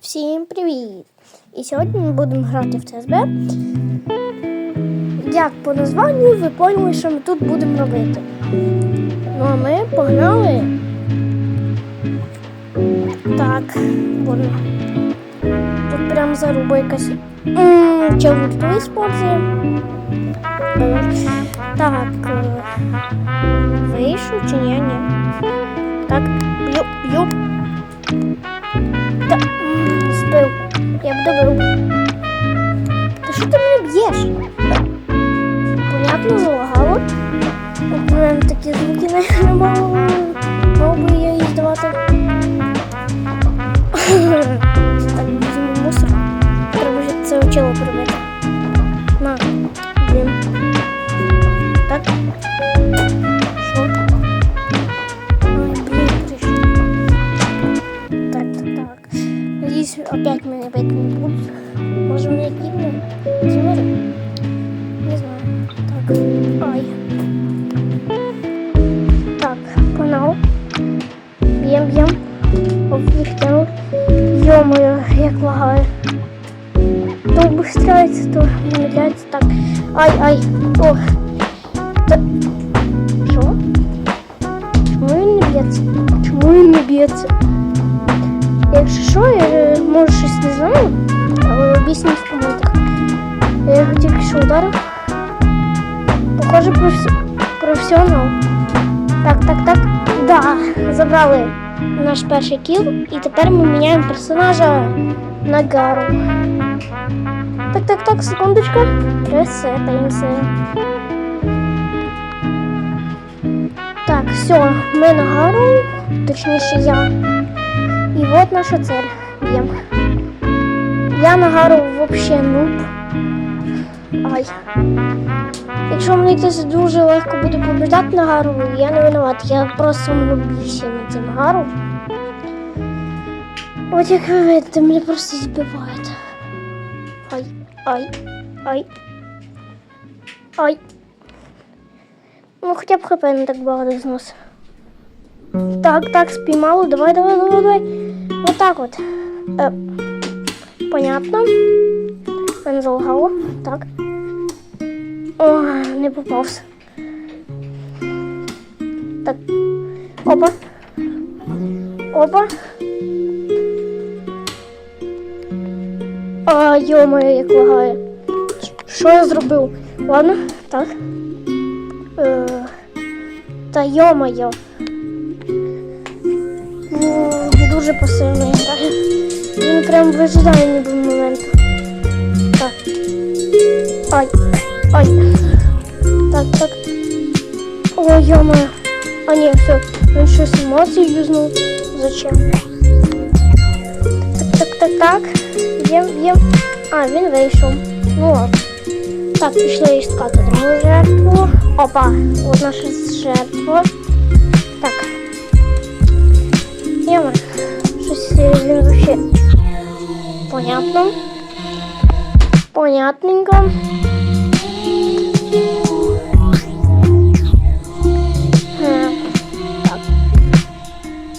Всім привіт! І сьогодні ми будемо грати в ЦСБ. Як по названню ви поняли, що ми тут будемо робити. Ну а ми погнали. Так, вон. Тут прям заруба якась. Гурту используємо? Так. е, Вийшов чи ні? Ні. Так, б'ю, б'ю. Я б добив. Та що ти мене б'єш? опять меня опять не будут. Может, меня кинули? Зимери? Не знаю. Так, ай. Так, погнал. Б'єм, б'єм. Оп, втягнув. Ё-моё, як лагає. То убыстряется, то замедляется. Так, ай, ай. О. Та... Що? Чому він не б'ється? Чому він не б'ється? Якщо що, я може щось не знаю, але об'ясніть в коментах. Я його тільки що ударив. Похоже, професі... професіонал. Так, так, так. Да, забрали наш перший кіл, і тепер ми міняємо персонажа на Гару. Так, так, так, секундочку. Ресетаємося. Так, все, ми на Гару, точніше я. І от наша цель. Б'єм. Я на гару вообще нуб. Ай. Якщо мені хтось дуже легко буде побіждати на гару, я не винуват. Я просто нубівся на цим гару. От як ви видите, мене просто збивають. Ай, ай, ай. Ай. Ну хоча б хп не так багато зносив. Так, так, спіймало. Давай, давай, давай, давай. Вот так вот. Е, понятно. Мене залагало. Так. О, не попався. Так. Опа. Опа. А, йо-моє, як лагає. Що я зробив? Ладно, так. Е, та йо-моє. Дуже пасивно грає. Він прям вижидає ніби моменту. Так. Ай. Ай. Так, так. Ой, йома. А ні, все. Він щось емоції юзнув. Зачем? Так, так, так, так. Єм, єм. А, він вийшов. Ну ладно. Так, пішли іскати другу жертву. Опа, от наша жертва. Так. Яма. Щось він вообще. Понятно. Понятненько. Е, Так.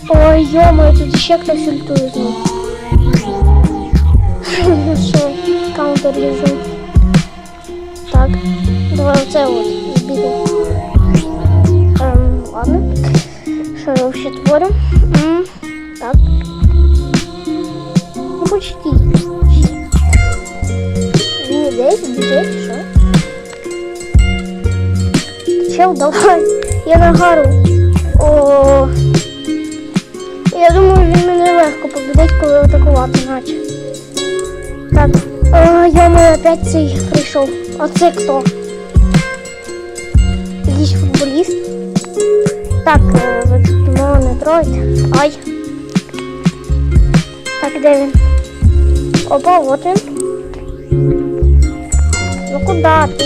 Ой, йома, тут ще хтось ультує знов. Ну що, каунтер режим. Так, давай оце от збіду. Ем, ладно. Що я вообще творю? Так. Ну почти. Він іде, біжить, що? Чел, давай. Я на гару. О. Я думаю, він мене легко победить, коли атакувати наче. Так. О, я маю опять цей прийшов. А це хто? Якийсь футболіст. Так, ви не тройте. Ай. Так, він? Опа, от він. Ну куди ти?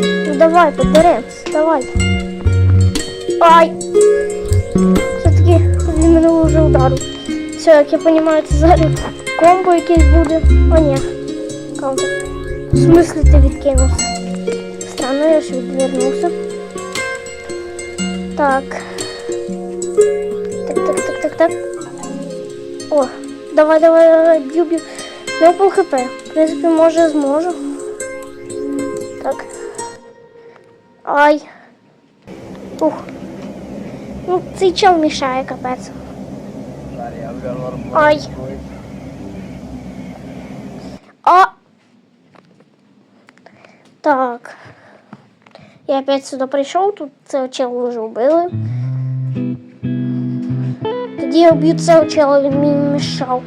Ну давай, подеремось, давай. Ай! Все-таки він мене вже ударив. Все, як я розумію, це зараз комбо якесь буде. О, ні. Каунтер. В смислі ти відкинувся? Странно, я ж відвернувся. Так. Так, так, так, так, так. О, Давай, давай, давай, б'ю. Ну, пол хп. В принципі, може зможу. Так. Ай. Ух. Ну, цей чел мішає, капець. Ай. А. Так. Я опять сюди прийшов, тут цього чела вже вбили. Я цього чела, він мені мішав.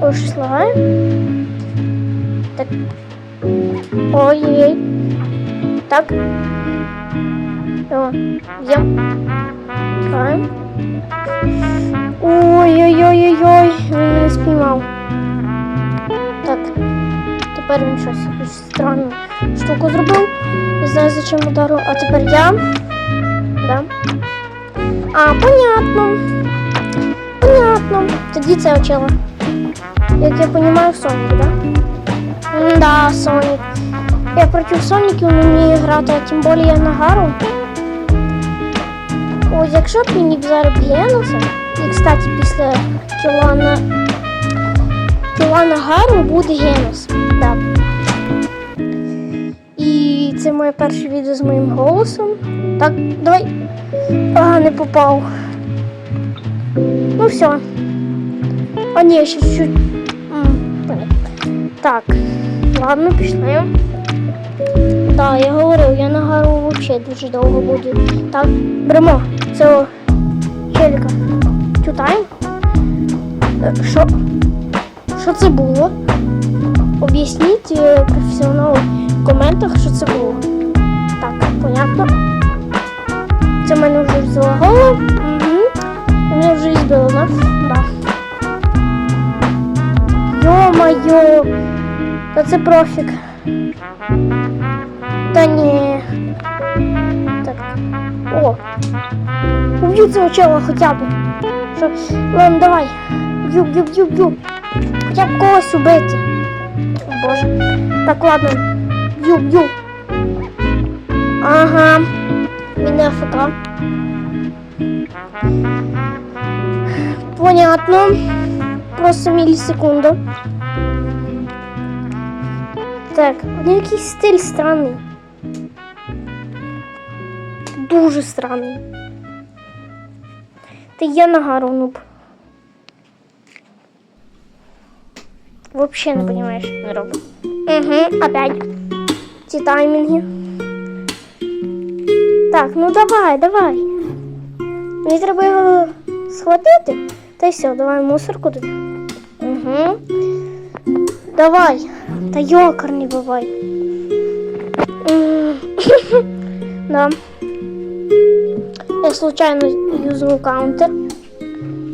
Ой, щось лагає. Так. Ой-ой-ой. Так. О. Чекаємо. Ой-ой-ой-ой-ой, він мене спіймав. Так. Тепер він щось якусь странну штуку зробив. Не знаю, за чим ударив. А тепер я. Да. А, понятно. Понятно. Тоді це очила. Як я розумію, Сонік, да? М, Да, Сонік. Я проти Соніків не вмію грати, а тим більше я на Гару. Ось якщо б мені б зараз Генуса, і, кстати, після кіла на, кіла на Гару буде Генус. Да. Це моє перше відео з моїм голосом. Так, давай. Ага, не попав. Ну все. А ні, ще чуть-чуть. Так, ладно, пішли. Да, я говорив, я на гору взагалі дуже довго буду. Так, беремо цього челіка. Тютаємо. Е, Що? Що це було? Об'ясніть е, професіоналу в коментах, що це було. Так, понятно. Це мене вже залагало. Угу. Мене вже збило, да? Да. Йо-моє! Та це профік. Та ні. Так. О! Уб'ю цього чела хоча б. Що? Ладно, давай. Б'ю, б'ю, б'ю, б'ю. Хоча б когось убити. О боже. Так, ладно. Б'ю, б'ю. Ага. Він не АФК. Понятно. Просто мілісекунду. Так, у нього якийсь стиль странний. Дуже странний. Та я на гару нуб. Вообще не понимаешь, він робить. Угу, опять. Ці таймінги. Так, ну давай, давай. Мені треба його схватити. Та й все, давай мусорку тут. Угу. Давай. Та йокар не бувай. Да. Я случайно юзнув каунтер.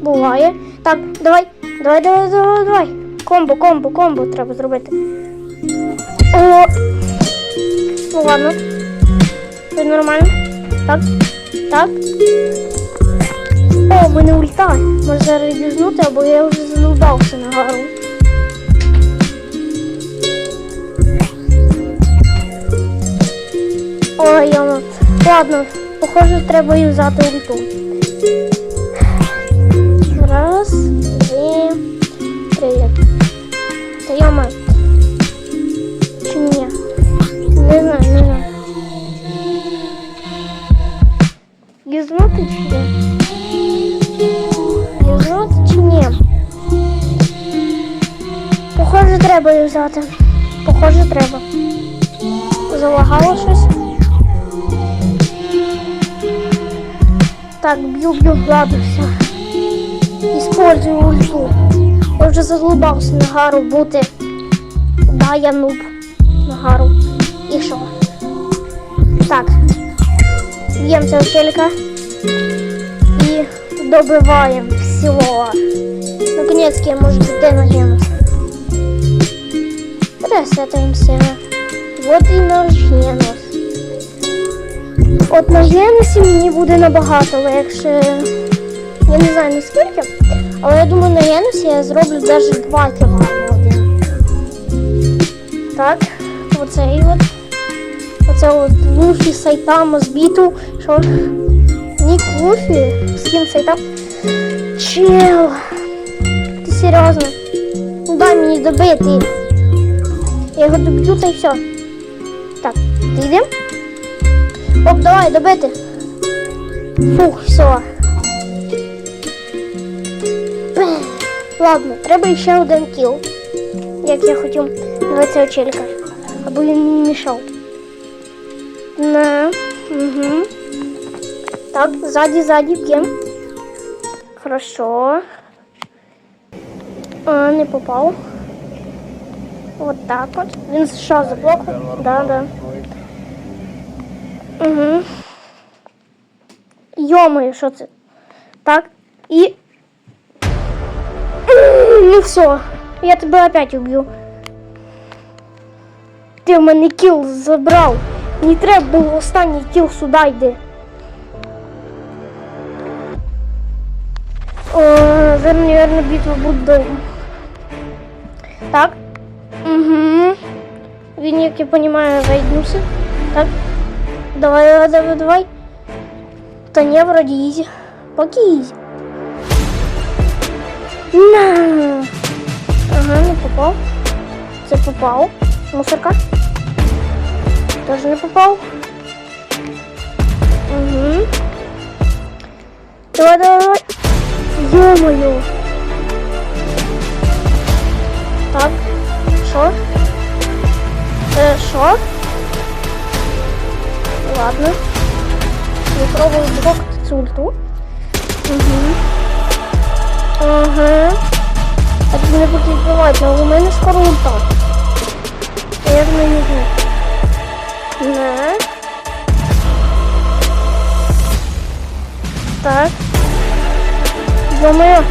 Буває. Так, давай, давай, давай, давай, давай. Комбо, комбо, комбо треба зробити. О! Ну ладно. Це нормально. Так, так. О, мене ульта. Може зараз юзнути, або я вже задовбався на гару. Ой, йома. Ладно, похоже, треба юзати ульту. Похоже, треба. Похоже, треба. Залагало щось. Так, бью, ладно, все. Использую ульту. Я вже задолбався на гару бути. Да, я нуб на гару. І що? Так. Б'ємо цього челика. І добиваємо всього. Наконец-то я можу піти генус. Ресетуємося. Вот і наш генус. От на генусі мені буде набагато легше. Я не знаю наскільки, але я думаю, на генусі я зроблю навіть два кіла не один. Так, оцей от. Оце от Луфі Сайтама з біту. Що? Нік Луфі, скін Сайтам. Чел. Ти серйозно? Ну дай мені добити. Я його доб'ю та й все. Так, ти йдем? Оп, давай, добити. Фух, все. Ладно, треба ще один кіл. Як я хотів цього челика. Аби він не мішав. На. Угу. Так, сзади, сзади, б'єм. Хорошо. А, не попав. Вот так от. Він що, заблокав? Да, да. Угу. Йомаю, що це? Так. І. Ну все. Я тебе опять уб'ю. Ти в мене кіл забрав. Не треба було останній кіл сюди йди. О, зараз, наверное, битва буде довго. Так. Угу. Він, як я розумію, рейднувся. Так. Давай, давай, давай, давай. Та не, вроді ізі. Поки ізі. На. Ага, не попав. Це попав. Мусорка. Теж не попав. Угу. Давай, давай, давай. Ё-моё. Що? Е, що? Ладно. Я пробую блокати цю ульту. Угу. Ага. Так мене буде вбивати, але у мене скоро ульта. Ж не знаю. Не. Так. Думаю.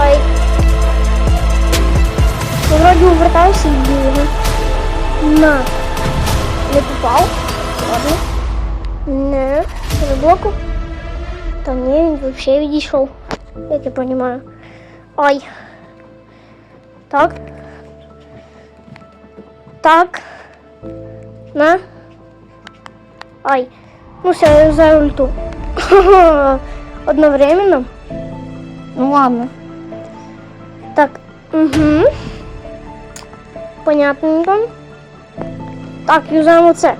Ай. Я вроде увертаюся і б'ю його. На. Не попав. Ладно. Не. Заблоку. Та ні, він взагалі відійшов. Як я розумію. Ай. Так. Так. На. Ай. Ну все, я за ульту. Одновременно. Ну ладно. Так. Угу. Понятненько. Так, юзаємо це.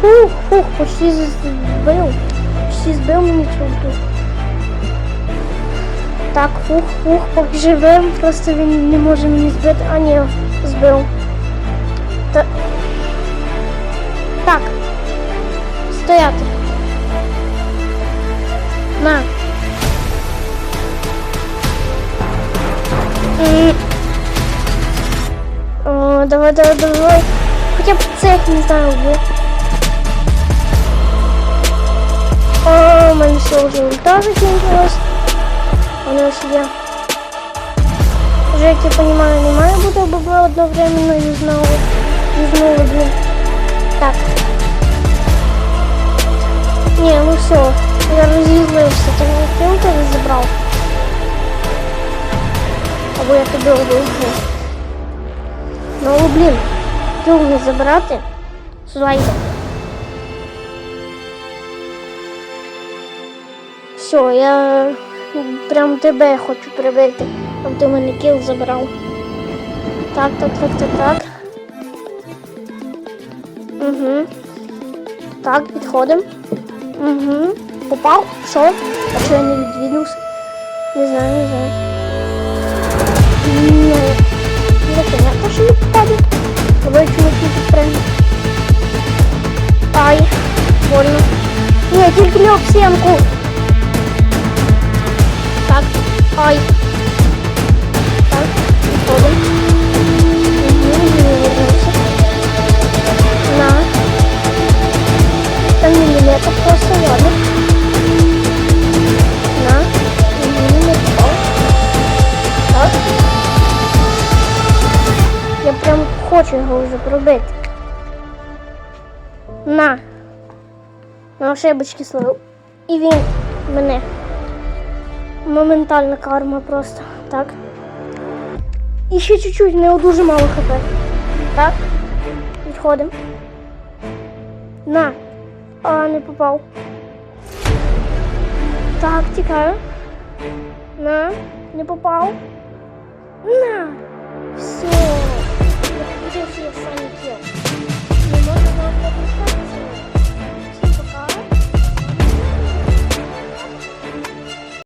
Фух, фух, почти збив. Почти збив мені чорту. Так, фух, фух, поки живем, просто він не може мені збити. А ні, збив. давай, давай, давай. Хоча б цех не знаю, где. О, у мене все вже ульта закінчилась. Вона ось є. Вже, як я розумію, не має бути, бо ви одновременно юзнули. Юзнули, блін. Так. Ні, ну все. Я розізлився, ти мені кілки не забрав. Або я тебе убив. Ну, блін, забирати. Сюди йде. Все, я прям тебе хочу прибити, щоб ти мене кіл забрав. Так, так, так, так, так. Угу. Так, підходимо. Угу. Попав? Що? А що я не відвідався? Не знаю, не знаю. Не понятно, что не попаду. Давай чуваки підпрямі. Ай, больно. Нет, тільки не об сімку. Так, ай. Ошибочки словив. І він мене. Моментальна карма просто. Так. І ще чуть-чуть, нього дуже мало хп. Так. Відходимо. На. А, не попав. Так, тікаю. На, не попав. На. Все. Я хотів, що я сам